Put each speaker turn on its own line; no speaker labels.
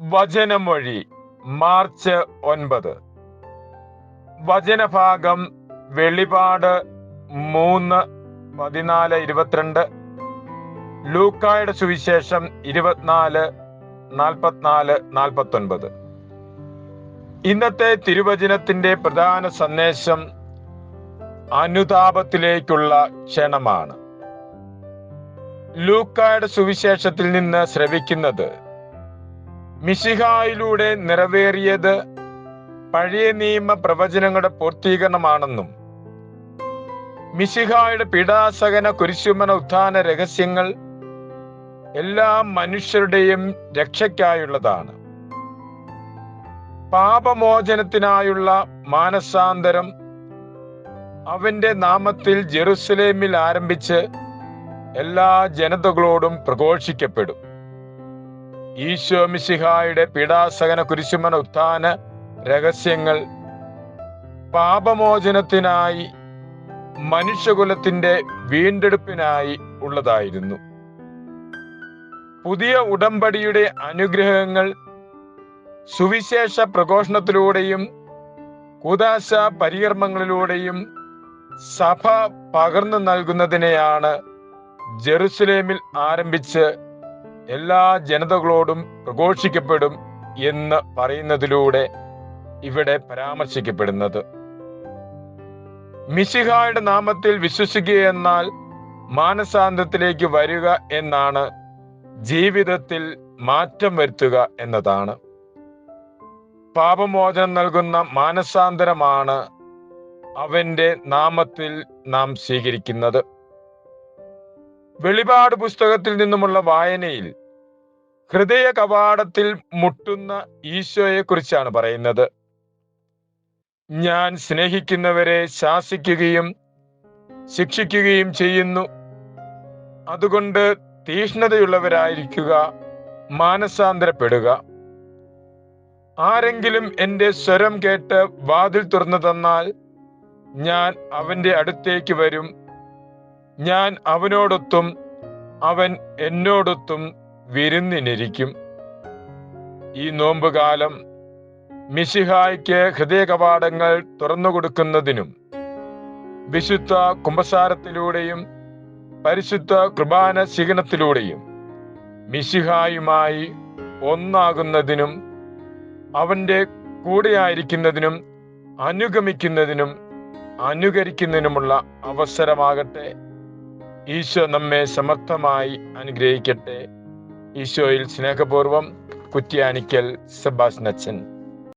വചനമൊഴി March ഒൻപത്. വചനഭാഗം വെളിപാട് മൂന്ന് പതിനാല് ഇരുപത്തിരണ്ട്. ലൂക്കായുടെ സുവിശേഷം ഇരുപത്തിനാല് നാൽപ്പത്തിനാല് നാൽപ്പത്തൊൻപത്. ഇന്നത്തെ തിരുവചനത്തിന്റെ പ്രധാന സന്ദേശം അനുതാപത്തിലേക്കുള്ള ക്ഷണമാണ്. ലൂക്കായുടെ സുവിശേഷത്തിൽ നിന്ന് ശ്രവിക്കുന്നത് മിശിഹായിലൂടെ നിറവേറിയത് പഴയ നിയമ പ്രവചനങ്ങളുടെ പൂർത്തീകരണമാണെന്നും മിശിഹായുടെ പീഡാസകന കുരിശുമന ഉത്ഥാന രഹസ്യങ്ങൾ എല്ലാ മനുഷ്യരുടെയും രക്ഷയ്ക്കായുള്ളതാണ്. പാപമോചനത്തിനായുള്ള മാനസാന്തരം അവന്റെ നാമത്തിൽ ജെറുസലേമിൽ ആരംഭിച്ച് എല്ലാ ജനതകളോടും പ്രഘോഷിക്കപ്പെടും. ഈശോ മിശിഹായുടെ പീഡാസകന കുരിശുമന ഉത്ഥാന രഹസ്യങ്ങൾ പാപമോചനത്തിനായി മനുഷ്യകുലത്തിന്റെ വീണ്ടെടുപ്പിനായി ഉള്ളതായിരുന്നു. പുതിയ ഉടമ്പടിയുടെ അനുഗ്രഹങ്ങൾ സുവിശേഷ പ്രഘോഷണത്തിലൂടെയും കുദാശ പരികർമ്മങ്ങളിലൂടെയും സഭ പകർന്നു നൽകുന്നതിനെയാണ് ജെറുസലേമിൽ ആരംഭിച്ച് എല്ലാ ജനതകളോടും പ്രഘോഷിക്കപ്പെടും എന്ന് പറയുന്നതിലൂടെ ഇവിടെ പരാമർശിക്കപ്പെടുന്നത്. മിശിഹായുടെ നാമത്തിൽ വിശ്വസിക്കുക എന്നാൽ മാനസാന്തത്തിലേക്ക് വരിക എന്നാണ് ജീവിതത്തിൽ മാറ്റം വരുത്തുക എന്നതാണ്. പാപമോചനം നൽകുന്ന മാനസാന്തരമാണ് അവന്റെ നാമത്തിൽ നാം സ്വീകരിക്കുന്നത്. വെളിപാട് പുസ്തകത്തിൽ നിന്നുമുള്ള വായനയിൽ ഹൃദയ കവാടത്തിൽ മുട്ടുന്ന ഈശോയെ കുറിച്ചാണ് പറയുന്നത്. ഞാൻ സ്നേഹിക്കുന്നവരെ ശാസിക്കുകയും ശിക്ഷിക്കുകയും ചെയ്യുന്നു. അതുകൊണ്ട് തീഷ്ണതയുള്ളവരായിരിക്കുക മാനസാന്തരപ്പെടുക. ആരെങ്കിലും എന്റെ സ്വരം കേട്ട് വാതിൽ തുറന്നു തന്നാൽ ഞാൻ അവന്റെ അടുത്തേക്ക് വരും. ഞാൻ അവനോടൊത്തും അവൻ എന്നോടൊത്തും വിരുന്നിനിരിക്കും. ഈ നോമ്പുകാലം മിശിഹായ്ക്ക് ഹൃദയ കവാടങ്ങൾ തുറന്നു കൊടുക്കുന്നതിനും വിശുദ്ധ കുംഭസാരത്തിലൂടെയും പരിശുദ്ധ കുർബാന ശിഖനത്തിലൂടെയും മിശിഹായുമായി ഒന്നാകുന്നതിനും അവന്റെ കൂടെയായിരിക്കുന്നതിനും അനുഗമിക്കുന്നതിനും അനുകരിക്കുന്നതിനുമുള്ള അവസരമാകട്ടെ. ഈശോ നമ്മെ സമർത്ഥമായി അനുഗ്രഹിക്കട്ടെ. ഈശോയിൽ സ്നേഹപൂർവം കുറ്റ്യാനിക്കൽ സെബാസ്നച്ചൻ